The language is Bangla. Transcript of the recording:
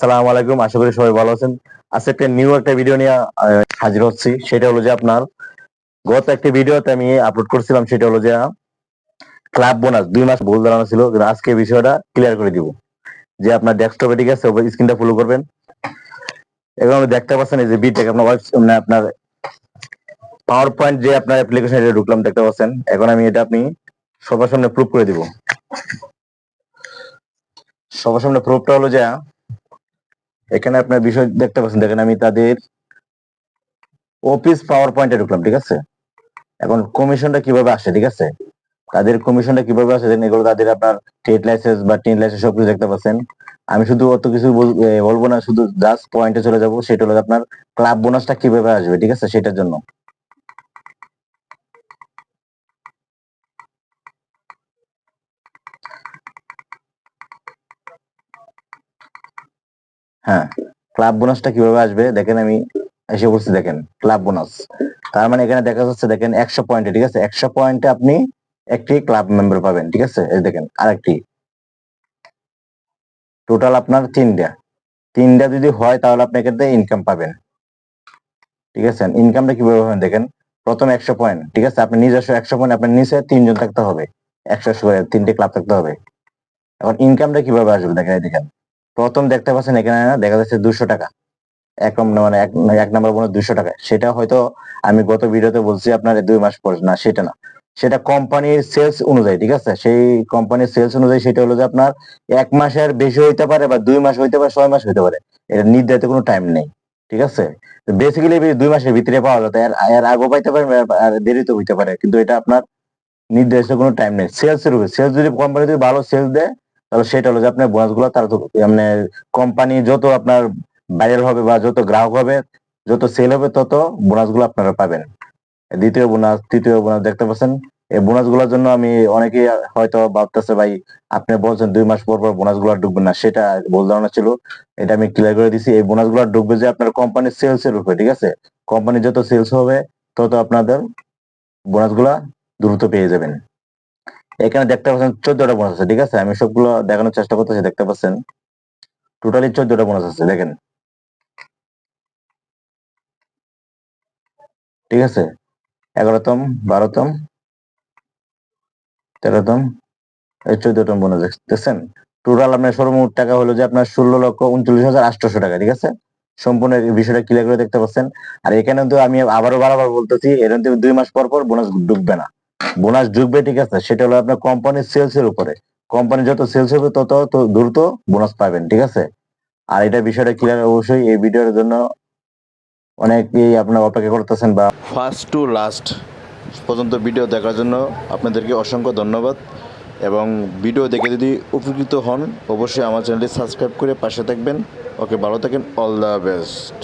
আসসালামু আলাইকুম, আশা করি সবাই ভালো আছেন। আজকে একটা নিউ একটা ভিডিও নিয়ে হাজির হচ্ছি। সেটা হলো যে আপনার গত একটা ভিডিওতে আমি আপলোড করছিলাম, সেটা হলো যে ক্লাব বোনাস দুই মাস ভুল দাঁড়ানো ছিল, কিন্তু আজকে বিষয়টা ক্লিয়ার করে দিব। যে আপনার ডেস্কটপে ঠিক আছে স্ক্রিনটা ফলো করবেন। এবং আপনি দেখতে পাচ্ছেন এই যে বিটেক আপনার মানে আপনার পাওয়ার পয়েন্ট যে আপনার অ্যাপ্লিকেশন এটা ঢুকলাম, দেখতে পাচ্ছেন। এখন আমি এটা আপনি সবার সামনে প্রুফ করে দিব। সবার সামনে প্রুফটা হলো যে এখানে আপনার বিষয় দেখতে পাচ্ছেন, দেখেন আমি তাদের অফিস পাওয়ার পয়েন্টে ঢুকলাম, ঠিক আছে? এখন কমিশনটা কীভাবে আসে, ঠিক আছে? তাদের কমিশনটা কীভাবে আসে এগুলো তাদের আপনার ট্রেড লাইসেন্স বা টিন লাইসেন্স সবকিছু দেখতে পাচ্ছেন। আমি শুধু অত কিছু বল- বলব না, শুধু জাস্ট পয়েন্টে চলে যাব, সেটা হলো আপনার ক্লাব বোনাসটা কীভাবে আসবে, ঠিক আছে? সেটার জন্য। হ্যাঁ ক্লাব বোনাসটা কীভাবে আসবে? দেখেন আমি এসে বলছি, দেখেন ক্লাব বোনাস তার মানে এখানে দেখা যাচ্ছে, দেখেন, একশো পয়েন্টে ঠিক আছে? একশো পয়েন্টে আপনি একটি ক্লাব মেম্বার পাবেন, ঠিক আছে? এই দেখেন, আরেকটি। টোটাল আপনার তিনটা। তিনটা যদি হয়, তাহলে আপনি এখান থেকে ইনকাম পাবেন। ঠিক আছে? ইনকামটা কীভাবে পাবেন দেখেন, প্রথম একশো পয়েন্ট ঠিক আছে? আপনি নিজস্ব একশো পয়েন্ট আপনার নিচে তিনজন থাকতে হবে। একশো, তিনটে ক্লাব থাকতে হবে। এখন ইনকামটা কীভাবে আসবে, দেখেন, এই দেখেন। প্রথম দেখতে পাচ্ছেন এখানে দেখা যাচ্ছে দুশো টাকা। এক মানে এক নম্বর বোনাস দুশো টাকা। সেটা হয়তো আমি গত ভিডিওতে বলছি, আপনার দুই মাস পর। না, সেটা না। সেটা কোম্পানির সেলস অনুযায়ী, ঠিক আছে? সেই কোম্পানির সেলস অনুযায়ী সেটা হলো যে আপনার এক মাসের বেশি হইতে পারে বা দুই মাস হইতে পারে, ছয় মাস হইতে পারে। এটা নির্ধারিত কোনো টাইম নেই, ঠিক আছে? বেসিক্যালি দুই মাসের ভিতরে পাওয়া এর এর আগেও পাইতে পারে আর দেরিতে হইতে পারে। কিন্তু এটা আপনার নির্দিষ্ট কোনো টাইম নেই। সেলস এর উপর সেলস যদি কোম্পানি যদি ভালো সেলস দেয় তাহলে সেটা হলো যে আপনার বোনাসগুলো তার মানে কোম্পানি যত আপনার ভাইরাল হবে বা যত গ্রাহক হবে, যত সেল হবে, তত বোনাসগুলো আপনারা পাবেন। দ্বিতীয় বোনাস তৃতীয় বোনাস দেখতে পাচ্ছেন। এই বোনাসগুলোর জন্য আমি অনেকেই হয়তো ভাবতেছে, ভাই, আপনি বলছেন দুই মাস পর পর বোনাসগুলো ঢুকবে না। সেটা ভুল ধারণা ছিল। এটা আমি ক্লিয়ার করে দিছি। এই বোনাসগুলো ঢুকবে যে আপনার কোম্পানির সেলস এর উপরে, ঠিক আছে? কোম্পানির যত সেলস হবে, তত আপনাদের বোনাসগুলা দ্রুত পেয়ে যাবেন। এখানে দেখতে পাচ্ছেন চোদ্দটা বোনাস আছে, ঠিক আছে? আমি সবগুলো দেখানোর চেষ্টা করতেছি, দেখতে পাচ্ছেন? টোটালি চোদ্দটা বোনাস আছে, দেখেন। ঠিক আছে? এগারোতম, বারোতম, তেরোতম, এই চোদ্দতম বোনাস দেখছেন? টোটাল আপনার সর্বমোট টাকা হলো যে আপনার ষোলো লক্ষ উনচল্লিশ হাজার আটশোশো টাকা, ঠিক আছে? সম্পূর্ণ বিষয়টা ক্লিয়ার করে দেখতে পাচ্ছেন। আর এখানে তো আমি আবারও বারবার বলতেছি এর দুই মাস পর পর বোনাস ঢুকবে না। বোনাস ঢুকবে, ঠিক আছে? সেটা হলো আপনার কোম্পানির সেলস এর উপরে। কোম্পানি যত সেলস হবে, তত দ্রুত বোনাস পাবেন, ঠিক আছে? আর এটা বিষয়টা ক্লিয়ার অবশ্যই। এই ভিডিওর জন্য অনেকেই আপনার অপেক্ষা করতেছেন বা ফার্স্ট টু লাস্ট পর্যন্ত ভিডিও দেখার জন্য আপনাদেরকে অসংখ্য ধন্যবাদ। এবং ভিডিও দেখে যদি উপকৃত হন, অবশ্যই আমার চ্যানেলটি সাবস্ক্রাইব করে পাশে থাকবেন। ওকে, ভালো থাকেন। All the best